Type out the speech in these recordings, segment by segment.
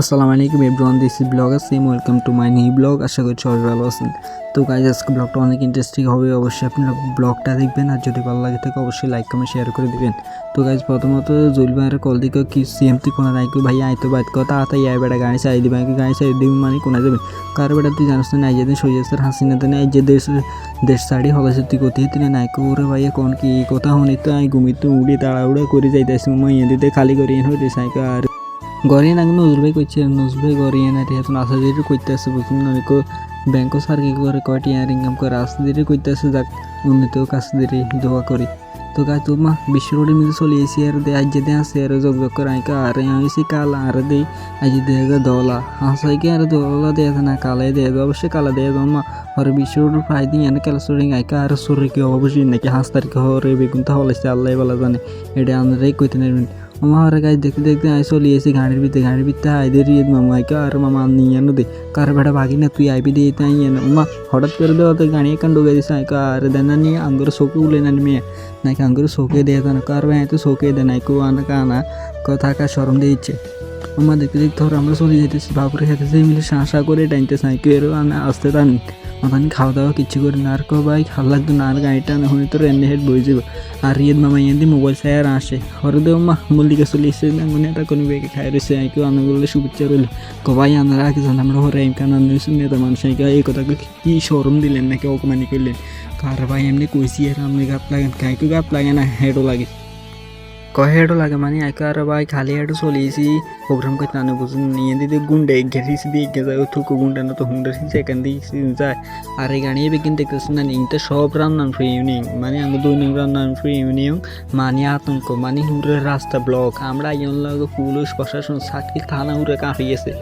আসসালামু আলাইকুম everyone this is blogger Sim welcome to my new blog আশা করি সবাই ভালো আছেন। তো গাইজ আজকে ব্লগটা অনেক ইন্টারেস্টিং হবে, অবশ্যই আপনারা ব্লগটা দেখবেন, আর যদি ভালো লাগে থাকে অবশ্যই লাইক কমেন্ট শেয়ার করে দিবেন। তো গাইজ প্রথমত জুল ভাইয়ের কল দিকে কি তুই কোনো নাই ভাই আইতো বাইত কথা আতা ইয়া বেটা, গাড়ি চাই দিবেন গাড়ি চাই দিবেন মানে কোনা যাবেন কার বেটা, তুই জানিস না যে দিন সৈয়াসের হাসিনা দিনে যে দেশ দেশ সাড়ি হলাসে তুই কোথায় তুই নাই ওরে ভাইয়া, কোন কি, কথা শুনি তো আমি ঘুমিত উড়ি তাড়াহুড়া করে যাইতেছি মই দিতে খালি করে হইতে সাইকে আর গরিয়ে না নজরুল কইছে নজরুল ভাই গরিয়ে না টিয়া তো আসা দিয়ে কইতে আছে বুঝুন না কো ব্যাংকও সার কি করে কয় টিয়া ইনকাম করে। আসতে দিয়ে কইতে যাক উন্নতিও কাছ দিয়ে করি। তো গাই তো মা, বিশ্ব রোডের মধ্যে চলে এসি আর দে আজ দে আসে আর জগ জগ করে আইকা আর আইসি কাল, আর দে আজ দে দলা। হাসাইকে আর দলা দে না? কালে দে অবশ্যই কালা দে মা। আর বিশ্ব রোডের প্রায় দিন এনে কালা সুরিং আইকা আর সুরি কি অবশ্যই নাকি? হাস তারিখে হরে বেগুন তা হলাইছে আল্লাহ বলা জানে। এটা আমাদের কইতে নেবেন। আমার গাছ দেখতে দেখতে আই চলি এসে গাড়ির ভিতরে গাড়ির ভিতরে আইদের ইয়ে মামা আইকা আর মামা নিয়ে দে কার বেটা বাগি না তুই আইবি দিয়ে তাই ইয়ে মা হঠাৎ করে দেওয়া তো গাড়ি এখান ঢুকে দিছে আইকা আর দেনা নিয়ে আঙ্গুর শোকে উলে না মেয়ে নাকি আঙ্গুর শোকে দিয়ে দেন কার ভাই তো শোকে দে নাই কো আনা কানা থাকা সরম দিয়ে ইচ্ছে আমার দেখতে দেখতে ধর আমরা চলে যেতেছি বাবুরে খেতেছি মিলে শাঁসা করে টাইনতে চাই কেউ এরও আনা আসতে টান আমাকে খাওয়া দাওয়া কিছু করে না আর কো ভাই ভালো লাগতো না, আর গাড়িটা না হলে তোর এনে হেড বই যাব। আর ইয়েদ মামা ইয়েদি মোবাইল আর আসে। হরে দেও মা, মল্লিকা চলে এসে মনে এটা কোনো বেগে খাই রয়েছে আইকেও আনাগুলো শুভেচ্ছা রইল। কো ভাই, আনারা আগে জান আমরা হরে এম কান আনলে শুনে মানুষ আইকা এই কথাকে কি শরম দিলেন নাকি অকমানি করলেন? কার ভাই এমনি কইছি আর আপনি গাপ লাগেন কাইকে গাপ লাগে না, হেডও লাগে। কয় লাগে মানে আর ভাই খালি হেডও চলিয়েছি প্রোগ্রাম করতে আনে বুঝুন নিয়ে দিদি গুন্ডে ঘেরিছি দিয়ে গে যায় থুকু গুন্ডে না তো হুন্ডে সিনছে এখান দিয়ে যায়। আর এই গানিয়ে বেগিন দেখতেছি না নিতে সব রান্নান ফ্রি ইউনিং। মানে আমি দুই নং রান্নান ফ্রি ইউনিং। মানে আতঙ্ক মানে হুড়ে রাস্তা ব্লক। আমরা আইন লাগে পুলিশ প্রশাসন সাকিল থানা উড়ে কাঁপিয়েছে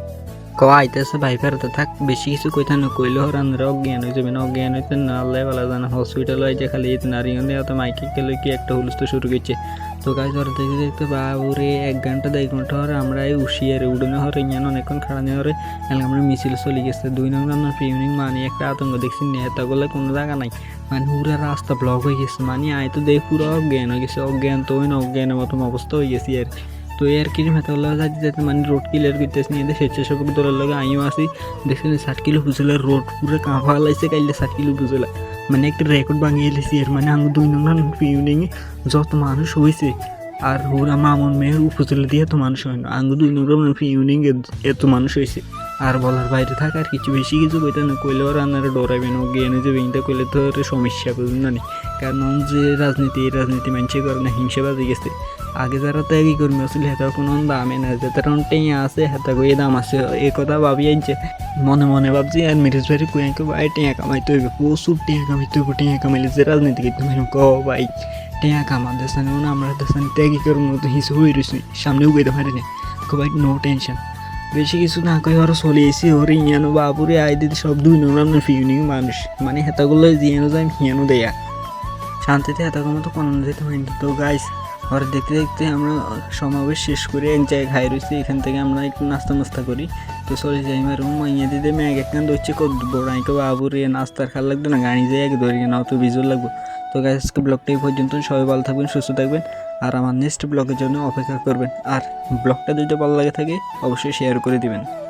ক আইতেছে ভাই ফেরতে থাক। বেশি কিছু কইতা না, কইলে হরানরা অজ্ঞান হয়ে যাবে না অজ্ঞান হইতে না আল্লাহ বলা জানা হসপিটাল হয়ে যে খালি নারী তো মাইকে গেলে কি একটা হুলস্থ শুরু করছে। তো গাছ ধরে দেখতে দেখতে, বাবুরে, এক ঘণ্টা দেড় ঘণ্টা হরে, আমরা এই উশিয়ারে উড়নে হরে, ইয়ান অনেকক্ষণ খাড়ানো হরে আমরা মিছিল চলে গেছে। দুই নম্বর আমরা ইভিনিং মানে একটা আতঙ্ক দেখছি নেতাগুলো কোনো জায়গা নাই। মানে পুরা রাস্তা ব্লক হয়ে গেছে মানে আয় তো দেখ, পুরো অজ্ঞান হয়ে গেছে, অজ্ঞান তো অজ্ঞানের মতন অবস্থা হয়ে গেছি আর তো এর কিছু মেথাগুলো যাতে যাতে মানে রোড ক্লিয়ার করতেছে নিয়ে স্বেচ্ছাসেবক দলের লগে আমিও আসি দেখছি ষাট কিলো বুঝলে রোড পুরো কাঁপা লাইছে কাইলে ষাট কিলো বুঝলে মানে একটা রেকর্ড ভাঙিয়ে এলেছি এর মানে আমি দুই নম্বর ইভিনিংয়ে যত মানুষ হয়েছে আর হুরা মামুন মেয়ের উপজেলা দিয়ে এত মানুষ হয় না। আঙ্গু দুই নম্বর ইউনিং এত মানুষ হয়েছে আর বলার বাইরে থাকা, আর কিছু বেশি কিছু কইতে না কইলে ওরা আনারা ডরাবে না। গিয়ে যে বেইনটা কইলে তো ওর সমস্যা বুঝুন না কারণ যে রাজনীতি, এই রাজনীতি মানুষে করে না হিংসা বাজে গেছে। আগে যারা ত্যাগই কর্মী আসলে হেতার কোনো দামে না যে তার টেঁয়া আছে, হেতা কই দাম আছে। এই কথা ভাবি আনছে মনে মনে ভাবছি আর মিরেজ ভাই কুয়াই কো ভাই টেঁয়া কামাইতে হইবে, প্রচুর টেঁয়া কামাইতে হইবে টেঁয়া কামাইলে যে রাজনীতি মানে ক ভাই। টেঁয়া কামা দেশানে মানে আমরা দেশানে ত্যাগই কর্ম তো হিসু হয়ে রয়েছি সামনে উগাইতে পারি না ভাই নো টেনশন বেশি কিছু না কই ওরা চলে এসি ওরে, ইয়ানো বাবুরে আই দিদি, সব দুই নম্বর ফিউনিং মানুষ। মানে হেতাগুলো জিয়ানো যায় হিয়ানো দেয়া। শান্তিতে হেতাগুলো তো কোনো যেতে হয়নি তো গাইস ওরা দেখতে দেখতে আমরা সমাবেশ শেষ করে এক জায়গায় খাই রয়েছি। এখান থেকে আমরা একটু নাস্তা মাস্তা করি। তো চলে যাই আমার মাইয়া দিদি ম্যাগ একখান ধরছে কত বড় আইকে বাবুরে নাস্তার খাল লাগবে না? গাড়ি যাই আগে ধরি না অত বিজুর লাগবে। তো গাইস আজকে ব্লগটা পর্যন্ত। সবাই ভালো থাকবেন, সুস্থ থাকবেন। আর আমার নেক্সট ব্লগের জন্য অপেক্ষা করবেন। আর ব্লগটা যদি ভালো লাগে থাকে, অবশ্যই শেয়ার করে দিবেন।